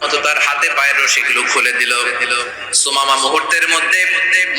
মতো তার হাতে পায়ের রশিগুলো খুলে দিল। সুমামা মুহূর্তের মধ্যে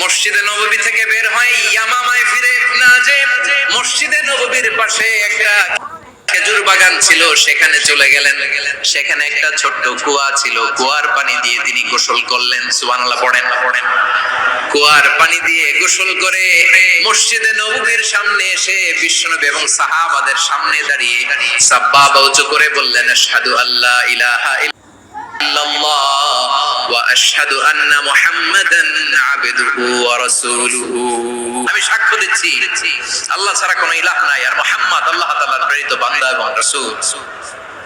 মসজিদে নববী থেকে বের হয়, ইয়ামামায় ফিরে না যে মসজিদে নববীর পাশে একটা খেজুর বাগান ছিল, সেখানে চলে গেলেন। সেখানে একটা ছোট্ট কুয়া ছিল, কুয়ার পানি দিয়ে তিনি গোসল করলেন, সুবহানাল্লাহ পড়েন। পড়েন কুয়ার পানি দিয়ে গোসল করে মসজিদে নববীর সামনে এসে বিশ্বনবী এবং সাহাবাদের সামনে দাঁড়িয়ে সাব্বাবা উঁচু করে বললেন, আশহাদু আল্লাহ ইলাহা আমি সাক্ষ্য দিচ্ছি, আল্লাহ ছাড়া কোনো ইলাহ নাই আর মুহাম্মদ আল্লাহ প্রেরিত বান্দা এবং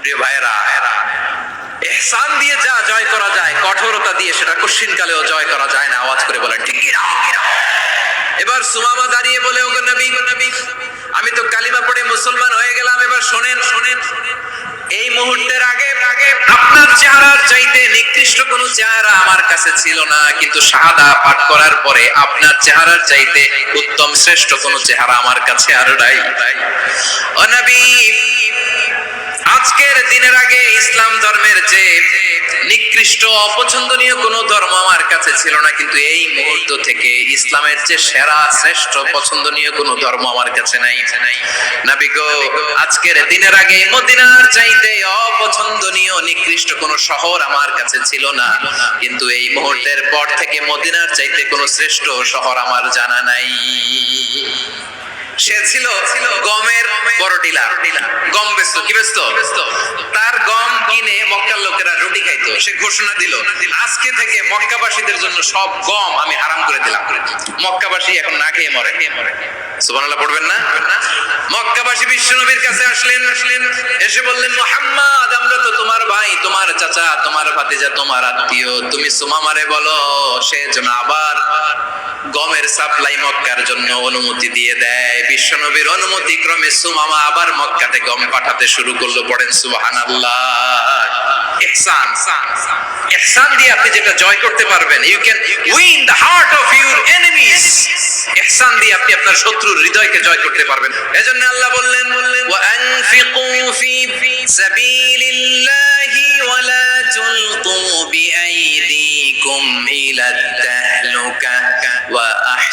প্রিয় ভাইরা দিয়ে যা জয় করা যায়, কঠোরতা দিয়ে সেটা কঠিন কালেও জয় করা যায় না, আওয়াজ করে বলেন, ঠিক এবার সুমামা দাঁড়িয়ে বলে, ওগো নবী, আমি তো কালিমা পড়ে মুসলমান হয়ে গেলাম, এবার শোনেন শোনেন। এই মুহূর্তের আগে আগে চেহারার চাইতে নিকৃষ্ট কোনো চেহারা আমার কাছে ছিল না, কিন্তু শাহাদা পাঠ করার পরে আপনার চেহারার চাইতে উত্তম শ্রেষ্ঠ কোনো চেহারা আমার কাছে আর নাই। ও আজকের দিনের আগে ইসলাম ধর্মের যে নিকৃষ্ট, অপছন্দনীয় কোনো ধর্ম আমার কাছে ছিল না, কিন্তু এই মুহূর্ত থেকে ইসলামের যে সেরা, শ্রেষ্ঠ, পছন্দনীয় কোনো ধর্ম আমার কাছে নাই। নাবি গো, আজকের দিনের আগে মদিনার চাইতে অপছন্দনীয়, নিকৃষ্ট কোনো শহর আমার কাছে ছিল না, কিন্তু এই মুহূর্তের পর থেকে মদিনার চাইতে কোনো শ্রেষ্ঠ শহর আমার জানা নাই। সে ছিল গমের বড় ডিলার, গম বেচতো, কি বেচতো? তার গম কিনে মক্কার লোকেরা রুটি খাইতো, সে ঘোষণা দিল, আজকে থেকে মক্কাবাসীদের জন্য সব গম আমি হারাম করে দিলাম। মক্কাবাসী এখন না খেয়ে মরে। সুবহানাল্লাহ, পড়বেন না? মক্কাবাসী কাছে আসলেন আসলেন, এসে বললেন, মোহাম্মদ, আমরা তো তোমার ভাই তোমার চাচা, তোমার ভাতিজা, তোমার আত্মীয়, তুমি সুমামারে বলো, সে যেন আবার গমের সাপ্লাই মক্কার জন্য অনুমতি দিয়ে দেয়। বিশ্বনবীর অনুমতি ক্রমে সুমামা আবার মক্কাতে গম পাঠাতে শুরু করল, পড়েন সুবহানাল্লাহ। ইহসান দিয়ে আপনি যেটা জয় করতে পারবেন you can win the heart of your enemies ইহসান দিয়ে আপনি আপনার শত্রুর হৃদয়কে জয় করতে পারবেন। এজন্য আল্লাহ বললেন, ওয়া আনফিকু ফি সাবিলিল্লাহি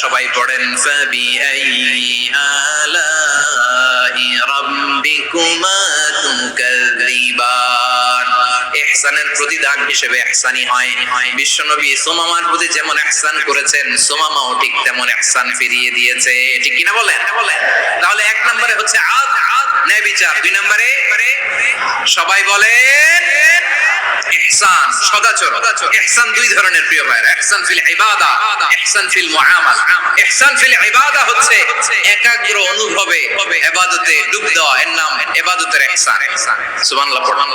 সবাই পড়েন আলাই রাব্বিকুমা তুকাযিবান ইহসানের প্রতিদান হিসেবে ইহসানি হয়। বিশ্বনবী সুমামার প্রতি যেমন ইহসান করেছেন, সুমামাও ঠিক তেমন ইহসান ফিরিয়ে দিয়েছে। ঠিক কিনা বলেন? তাহলে এক নম্বরে হচ্ছে আদ ন্যায় বিচার দুই নম্বরে সবাই বলেন ইহসান সদাচরণ। ইহসান দুই ধরনের প্রিয় ভাইরা ইহসান ফিল ইবাদা ইহসান ফিল মুআমালা। ইহসান ফিল ইবাদা হচ্ছে একাগ্র অনুভবে ইবাদতে ডুব দেওয়া। এর নাম ইবাদতের ইহসান। সুবহানাল্লাহ পড়ুন